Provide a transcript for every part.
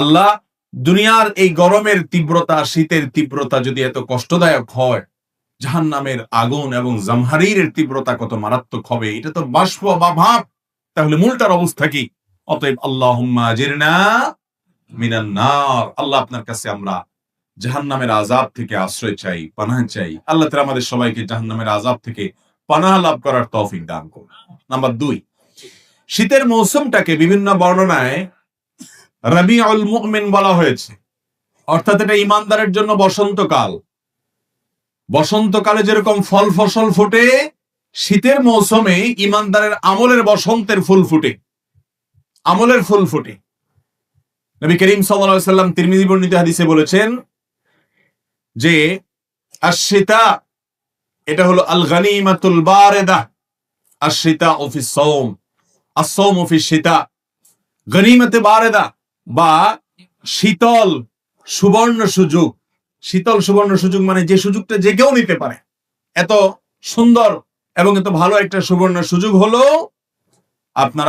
আল্লাহ, দুনিয়ার এই গরমের তীব্রতা, শীতের তীব্রতা যদি এত কষ্টদায়ক হয় জাহান নামের আগুন এবং জামহারির তীব্রতা কত মারাত্মক হবে, এটা তো বাষ্প বা ভাব। তাহলে মূলটার অবস্থা কি? অতএব আল্লাহ আল্লাহ আপনার কাছে আমরা জাহান্নামের আজাব থেকে আশ্রয় চাই, পানাহ চাই। আল্লাহ তাআলা আমাদের সবাইকে জাহান্নামের আজাব থেকে পানাহ লাভ করার তৌফিক দান করুন। নাম্বার দুই, শীতের মৌসুমটাকে বিভিন্ন বর্ণনায় রবিউল মুমিন বলা হয়েছে। অর্থাৎ এটা ইমানদারের জন্য বসন্তকাল। বসন্তকালে যেরকম ফল ফসল ফোটে, শীতের মৌসুমে ইমানদারের আমলের বসন্তের ফুল ফুটে। আমলের ফুল ফুটে। নবী করিম সাল্লাম তিরমিজি বর্ণিত হাদিসে বলেছেন যে আশিতা এটা হলো আল গানিমাতুল বারেদা। আশিতা অফিস সৌম আসৌম অফিস শীতা গনিমতে বারেদা। বা শীতল সুবর্ণ সুযোগ। শীতল সুবর্ণ সুযোগ মানে যে সুযোগটা যে কেউ নিতে পারে। এত সুন্দর এবং এত ভালো একটা সুবর্ণ সুযোগ হলো আপনার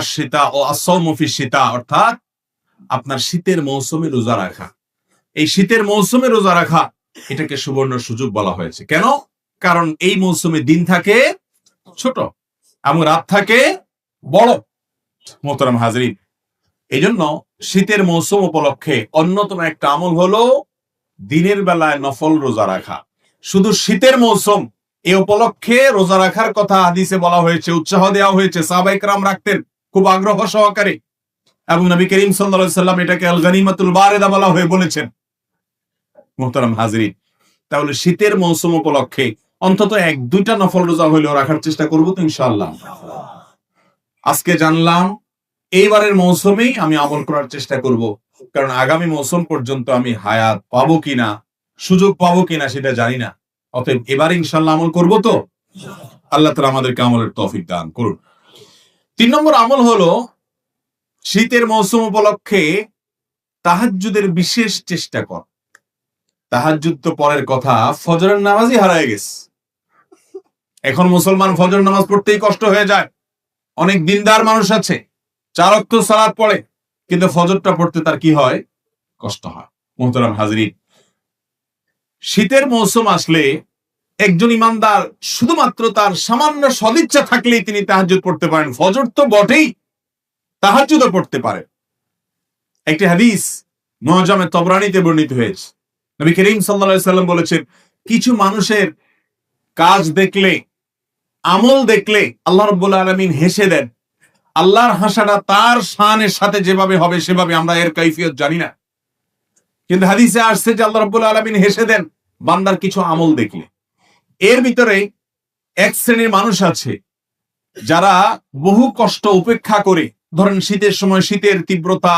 আশিতা ও আসৌমফি শীতা, অর্থাৎ আপনার শীতের মৌসুমে রোজা রাখা। এই শীতের মৌসুমে রোজা রাখা, এটাকে সুবর্ণ সুযোগ বলা হয়েছে। কেন? কারণ এই মৌসুমে দিন থাকে ছোট এবং রাত থাকে বড়। মোহতারাম হাজরিন এই জন্য শীতের মৌসুম উপলক্ষে অন্যতম একটা আমল হলো দিনের বেলায় নফল রোজা রাখা। শুধু শীতের মৌসুম, এ উপলক্ষে রোজা রাখার কথা হাদিসে বলা হয়েছে, উৎসাহ দেওয়া হয়েছে সাহবাইকরাম রাখতেন খুব আগ্রহ সহকারে। এবং নবী করিম সাল্লা সাল্লাম এটাকে আল গানিমাতুল বারেদা বলা হয়ে বলেছেন। মোহতারাম হাজরিন, তাহলে শীতের মৌসুম উপলক্ষে অন্তত এক দুইটা নফল রোজা হইলেও রাখার চেষ্টা করব তো ইনশাআল্লাহ। আজকে জানলাম এইবারের মৌসুমেই আমি আমল করার চেষ্টা করব। কারণ আগামী মৌসুম পর্যন্ত আমি হায়াত পাবো কিনা, সুযোগ পাবো কিনা সেটা জানি না। অতএব এবার ইনশাল্লাহ আমল করব তো? আল্লাহ তালা আমাদেরকে আমলের তৌফিক দান করুন। তিন নম্বর আমল হলো, শীতের মৌসুম উপলক্ষে তাহাজ্জুদের বিশেষ চেষ্টা কর। তাহাজ্জুদ তো পরের কথা, ফজরের নামাজই হারায় গেছে। এখন মুসলমান ফজর নামাজ পড়তেই কষ্ট হয়ে যায়। অনেক দিনদার মানুষ আছে। চারক্ত সালাদ পড়ে, কিন্তু ফজরটা পড়তে তার কি হয়? কষ্ট হয়। মোহতরাম হাজরিন, শীতের মৌসুম আসলে একজন ইমানদার শুধুমাত্র তার সামান্য সদিচ্ছা থাকলেই তিনি তাহাজুদ পড়তে পারেন। ফজর তো বটেই তাহাজুদও পড়তে পারে। একটি হাদিস মহাজামে তবরানিতে বর্ণিত হয়েছে। নবী করিম সাল্লা সাল্লাম বলেছেন, কিছু মানুষের কাজ দেখলে, আমল দেখলে আল্লাহ রব্বুল আলমিন হেসে দেন। আল্লাহর হাসাটা তার শানের সাথে যেভাবে হবে, সেভাবে আমরা এর কৈফিয়ত জানি না। কিন্তু হাদিসে আসছে যে আল্লাহ রব্বুল আলমিন হেসে দেন, বান্দার কিছু আমল দেখলে। এর ভিতরে এক শ্রেণির মানুষ আছে, যারা বহু কষ্ট উপেক্ষা করে, ধরেন শীতের সময় শীতের তীব্রতা,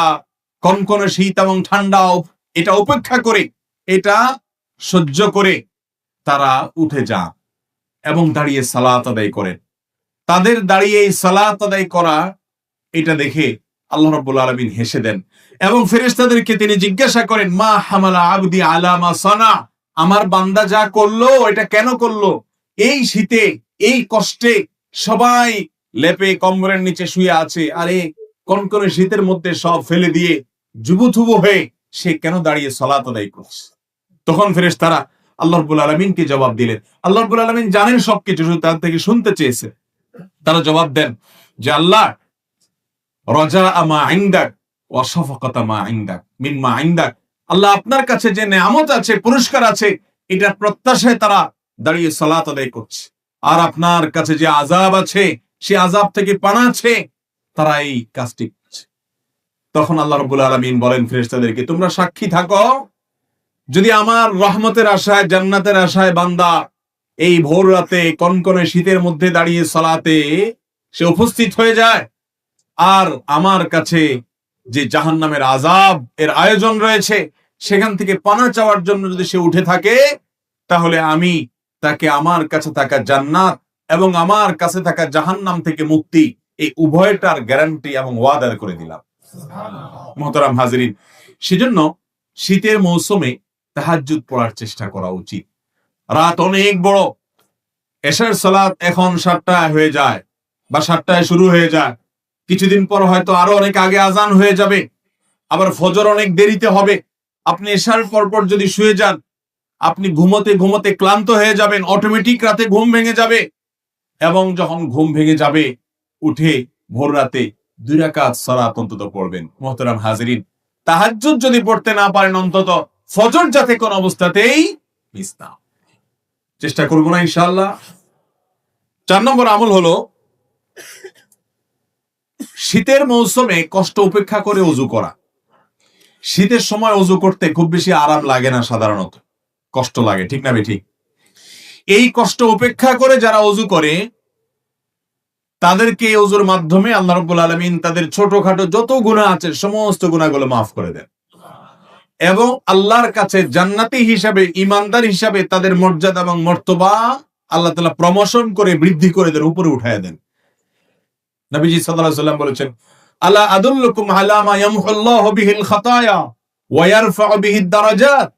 কনকনে শীত এবং ঠান্ডা এটা উপেক্ষা করে, এটা সহ্য করে তারা উঠে যান এবং দাঁড়িয়ে সালাত আদায় করেন। তাদের দাঁড়িয়ে এই সালাত আদায় করা, এটা দেখে আল্লাহ রব্বুল আলমিন হেসে দেন। এবং ফেরেশতাদেরকে তিনি জিজ্ঞাসা করেন, মা হামালা আবদি আলামা সানা? আমার বান্দা যা করল, এটা কেন করল? এই শীতে, এই কষ্টে সবাই লেপে কম্বরের নিচে শুয়ে আছে, আরে কনকনে শীতের মধ্যে সব ফেলে দিয়ে যুবথুবু হয়ে সে কেন দাঁড়িয়ে সলাত আদায় করছে? তখন ফেরেস তারা আল্লাহ রব্বুল আলমিনকে জবাব দিলেন। আল্লাহ রব্বুল আলমিন জানেন সবকিছু তার থেকে শুনতে চেয়েছে। তারা জবাব দেন যে আল্লাহ রজা আমা আইন্দাক অসফকতা মা আইন্দাক মিন মা আইন্দাক আল্লাহ আপনার কাছে যে নেয়ামত আছে, পুরস্কার আছে এটার প্রত্যাশায় তারা দাঁড়িয়ে সালাত আদায় করছে। আর আপনার কাছে যে আজাব আছে, সে আজাব থেকে পানা আছে, তারা এই কাজটি করছে। তখন আল্লাহ রবুল আলমিন বলেন ফেরেস্তাদেরকে তোমরা সাক্ষী থাকো। যদি আমার রহমতের আশায়, জান্নাতের আশায় বান্দা এই ভোর রাতে কনকনে শীতের মধ্যে দাঁড়িয়ে সলাতে সে উপস্থিত হয়ে যায়। আর আমার কাছে যে জাহান নামের আজাব এর আয়োজন রয়েছে সেখান থেকে পানা চাওয়ার জন্য যদি সে উঠে থাকে তাহলে আমি তাকে আমার কাছে থাকা জান্নাত এবং আমার কাছে থাকা জাহান্নাম থেকে মুক্তি এই উভয়টার গ্যারান্টি এবং ওয়াদার করে দিলাম। মোহতারাম হাজরিন সেজন্য শীতের মৌসুমে তাহাজুদ পড়ার চেষ্টা করা উচিত। রাত অনেক বড়। এশার সালাত এখন সাতটায় হয়ে যায় বা সাতটায় শুরু হয়ে যায়। কিছুদিন পর হয়তো আরও অনেক আগে আজান হয়ে যাবে। আবার ফজর অনেক দেরিতে হবে। আপনি এসার পর পর যদি শুয়ে যান, আপনি ঘুমোতে ঘুমোতে ক্লান্ত হয়ে যাবেন অটোমেটিক রাতে ঘুম ভেঙে যাবে। এবং যখন ঘুম ভেঙে যাবে, উঠে ভোর রাতে দুই রাকাত সালাত অন্তত পড়বেন। মোহতারাম হাজরিন, তাহাজ্জুদ যদি পড়তে না পারেন অন্তত ফজর যাতে কোন অবস্থাতেই মিস না। চেষ্টা করব না, ইনশাআল্লাহ। চার নম্বর আমল হলো, শীতের মৌসুমে কষ্ট উপেক্ষা করে অজু করা। শীতের সময় অজু করতে খুব বেশি আরাম লাগে না সাধারণত। কষ্ট লাগে, ঠিক না ঠিক এই কষ্ট উপেক্ষা করে যারা অজু করে, তাদেরকে এই অজুর মাধ্যমে আল্লাহ রব্বুল আলমিন তাদের ছোটখাটো যত গুণা আছে, সমস্ত গুণাগুলো মাফ করে দেন। এবং আল্লাহর কাছে জান্নাতি হিসাবে ইমানদার হিসাবে তাদের মর্যাদা এবং মর্তবা আল্লাহ তালা প্রমোশন করে বৃদ্ধি করে দেন, উপরে উঠায় দেন। নবীজি সাল্লাম বলেছেন, আলা আদুল্লুকুম আলা মা বিহিল খাতায়া ওয়া বিহিদ দারাজাত?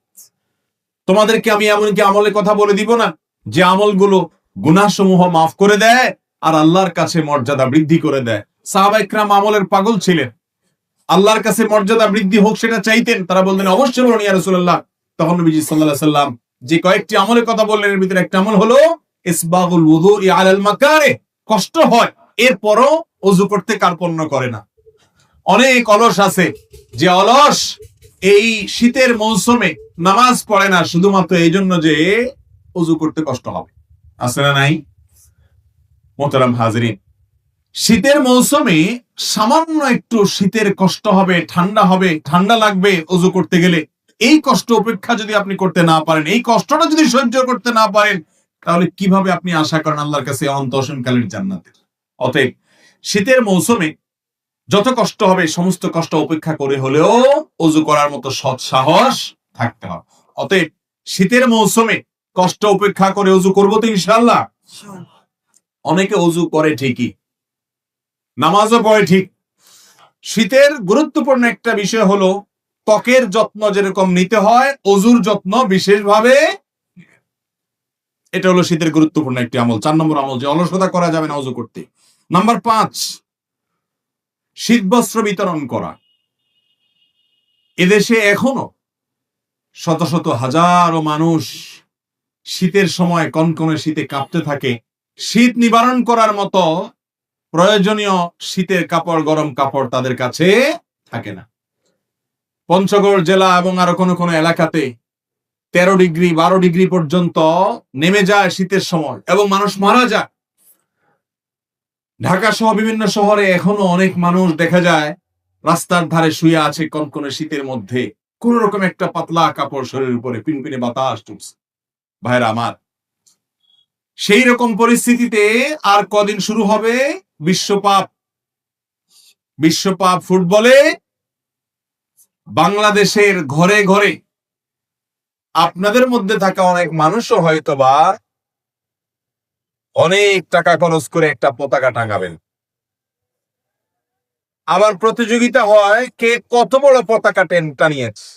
তোমাদেরকে আমি এমন কি আমলের কথা বলে দিব না, যে আমলগুলো গুনাহসমূহ মাফ করে দেয় আর আল্লাহর কাছে মর্যাদা বৃদ্ধি করে দেয়। সাহাবা ইকরাম আমলের পাগল ছিলেন। আল্লাহর কাছে মর্যাদা বৃদ্ধি হোক সেটা চাইতেন, তারা বললেন অবশ্যই বলুন ইয়া রাসূলুল্লাহ। তখন নবীজি সাল্লাল্লাহু আলাইহি সাল্লাম যে কয়েকটি আমলের কথা বললেন, এর ভিতরে একটা আমল হলো, ইসবাগুল ওযুই আলাল মাকারে কষ্ট হয়, এরপরও অজু করতে কার্পণ্য করে না। অনেক অলস আছে, যে অলস এই শীতের মৌসুমে নামাজ পড়ে না, শুধুমাত্র এই জন্য যে অজু করতে কষ্ট হবে। আছে না নাই? মোহতারাম হাজরিন, শীতের মৌসুমে সামান্য একটু শীতের কষ্ট হবে ঠান্ডা হবে ঠান্ডা লাগবে অজু করতে গেলে। এই কষ্ট উপেক্ষা যদি আপনি করতে না পারেন এই কষ্টটা যদি সহ্য করতে না পারেন তাহলে কীভাবে আপনি আশা করেন আল্লাহর কাছে অন্তঃসনকালের জান্নাতের? অতএব শীতের মৌসুমে যত কষ্ট হবে সমস্ত কষ্ট উপেক্ষা করে হলেও অজু করার মতো সৎ সাহস থাকতে হবে। অতএব শীতের মৌসুমে কষ্ট উপেক্ষা করে অজু করব তো ইনশাল্লাহ অনেকে অজু করে ঠিকই নামাজও পড়ে ঠিক। শীতের গুরুত্বপূর্ণ একটা বিষয় হলো, ত্বকের যত্ন যেরকম নিতে হয়, অজুর যত্ন বিশেষভাবে এটা হলো শীতের গুরুত্বপূর্ণ একটি আমল। চার নম্বর আমল, যে অলসতা করা যাবে না অজু করতে। নাম্বার পাঁচ, শীত বস্ত্র বিতরণ করা। এদেশে এখনও শত শত হাজারো মানুষ শীতের সময় কনকনে শীতে কাঁপতে থাকে। শীত নিবারণ করার মতো প্রয়োজনীয় শীতের কাপড়, গরম কাপড় তাদের কাছে থাকে না। পঞ্চগড় জেলা এবং আরও কোনো কোনো এলাকাতে তেরো ডিগ্রি, বারো ডিগ্রি পর্যন্ত নেমে যায় শীতের সময় এবং মানুষ মারা যায়। ঢাকা সহ বিভিন্ন শহরে এখনও অনেক মানুষ দেখা যায় রাস্তার ধারে শুয়ে আছে কনকনে শীতের মধ্যে। কোন রকম একটা পাতলা কাপড় শরীরের উপরে পিনপিনে বাতাস ঢুকছে ভাইরা আমার সেই রকম পরিস্থিতিতে আর কদিন শুরু হবে বিশ্বপাপ বিশ্বপাপ ফুটবলে বাংলাদেশের ঘরে ঘরে আপনাদের মধ্যে থাকা অনেক মানুষও হয়তো বা অনেক টাকা খরচ করে একটা পতাকা টাঙাবেন। আবার প্রতিযোগিতা হয় কে কত বড় পতাকা টেন টানিয়েছে।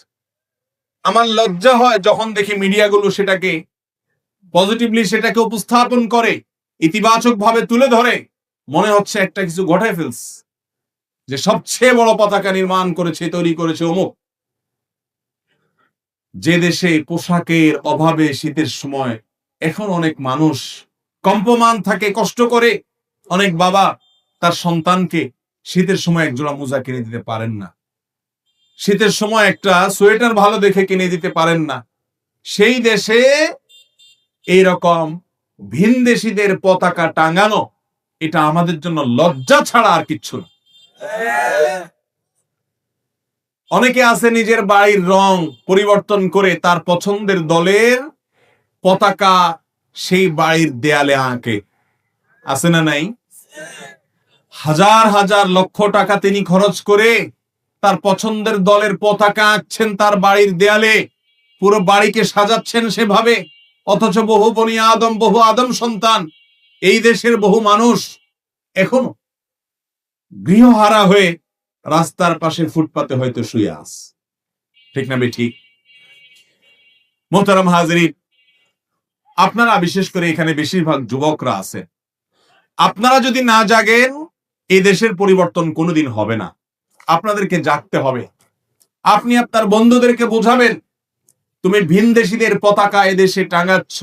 আমার লজ্জা হয় যখন দেখি মিডিয়াগুলো সেটাকে পজিটিভলি সেটাকে উপস্থাপন করে ইতিবাচক ভাবে তুলে ধরে, মনে হচ্ছে একটা কিছু ঘটায় ফেলস যে সবচেয়ে বড় পতাকা নির্মাণ করেছে, তৈরি করেছে অমুক। যে দেশে পোশাকের অভাবে শীতের সময় এখন অনেক মানুষ কম্পমান থাকে, কষ্ট করে, অনেক বাবা তার সন্তানকে শীতের সময় একজোড়া মোজা কিনে দিতে পারেন না। শীতের সময় একটা সোয়েটার ভালো দেখে কিনে দিতে পারেন না। সেই দেশে এইরকম ভিনদেশীদের পতাকা টাঙানো, এটা আমাদের জন্য লজ্জা ছাড়া আর কিচ্ছু না। অনেকে আছে নিজের বাড়ির রং পরিবর্তন করে তার পছন্দের দলের পতাকা সেই বাড়ির দেয়ালে আঁকে। আছে না নাই? হাজার হাজার লক্ষ টাকা তিনি খরচ করে তার পছন্দের দলের পতাকা আঁকছেন তার বাড়ির দেয়ালে। পুরো বাড়িকে সাজাচ্ছেন সেভাবে। অথচ বহু বনি আদম, বহু আদম সন্তান এই দেশের বহু মানুষ এখনও গৃহহারা হয়ে রাস্তার পাশে ফুটপাতে হয়তো শুয়ে আস ঠিক না ঠিক মোহতারাম হাজরি আপনারা বিশেষ করে এখানে বেশিরভাগ যুবকরা আছে। আপনারা যদি না জাগেন এই দেশের পরিবর্তন কোনোদিন হবে না। আপনাদেরকে জাগতে হবে। আপনি আপনার বন্ধুদেরকে বোঝাবেন তুমি ভিনদেশীদের পতাকা এদেশে টাঙাচ্ছ।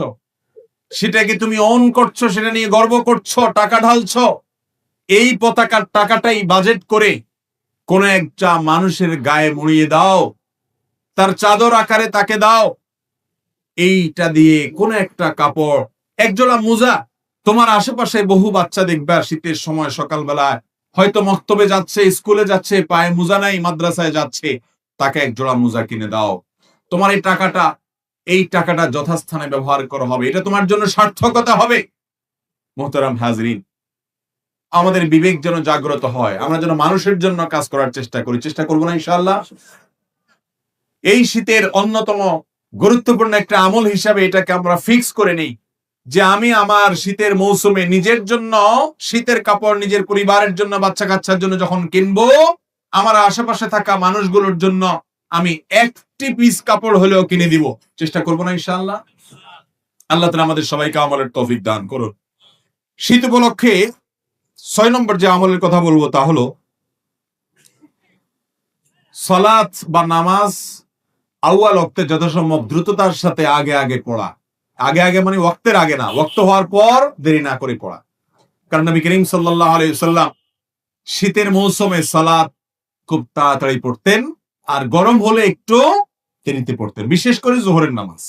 সেটাকে তুমি অন করছ, সেটা নিয়ে গর্ব করছ, টাকা ঢালছো? এই পতাকার টাকাটাই বাজেট করে কোন একটা মানুষের গায়ে মুড়িয়ে দাও, তার চাদর আকারে তাকে দাও। এইটা দিয়ে কোন একটা কাপড়, একজোড়া মোজা, তোমার আশেপাশে বহু বাচ্চা দেখবে আর শীতের সময় সকালবেলায় হয়তো মক্তবে যাচ্ছে, স্কুলে যাচ্ছে, পায়ে মোজা নাই, মাদ্রাসায় যাচ্ছে, তাকে এক জোড়া মোজা কিনে দাও। তোমার এই টাকাটা এই টাকাটা যথাস্থানে ব্যবহার করা হবে। এটা তোমার জন্য সার্থকতা হবে। মোহতারাম হাজরিন, আমাদের বিবেক যেন জাগ্রত হয়। আমরা যেন মানুষের জন্য কাজ করার চেষ্টা করি। চেষ্টা করব না, ইনশাআল্লাহ? এই শীতের অন্যতম গুরুত্বপূর্ণ একটা আমল হিসাবে এটাকে আমরা ফিক্স করে নেই। যে আমি আমার শীতের মৌসুমে নিজের জন্য, শীতের কাপড় নিজের পরিবারের জন্য বাচ্চা কাচ্চার জন্য যখন কিনবো, আমার আশেপাশে থাকা মানুষগুলোর জন্য আমি একটি পিস কাপড় হলেও কিনে দিব। চেষ্টা করব না, ইনশাআল্লাহ। আল্লাহ তালা আমাদের সবাইকে আমলের তৌফিক দান করুন। শীত উপলক্ষে ছয় নম্বর যে আমলের কথা বলব তা হলো সলাৎ বা নামাজ আউয়াল অক্তে যথাসম্ভব দ্রুততার সাথে আগে আগে পড়া। আগে আগে মানে ওক্তের আগে না ওক্ত হওয়ার পর দেরি না করে পড়া। কারণ নবী করিম সাল্লাহ আলাইসাল্লাম শীতের মৌসুমে সালাত খুব তাড়াতাড়ি পড়তেন। আর গরম হলে একটু দেরিতে পড়তেন, বিশেষ করে জোহরের নামাজ।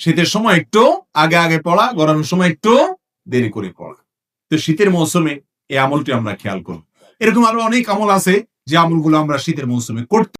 শীতের সময় একটু আগে আগে পড়া, গরমের সময় একটু দেরি করে পড়া। তো শীতের মৌসুমে এই আমলটি আমরা খেয়াল করব। এরকম আরও অনেক আমল আছে যে আমলগুলো আমরা শীতের মৌসুমে করতে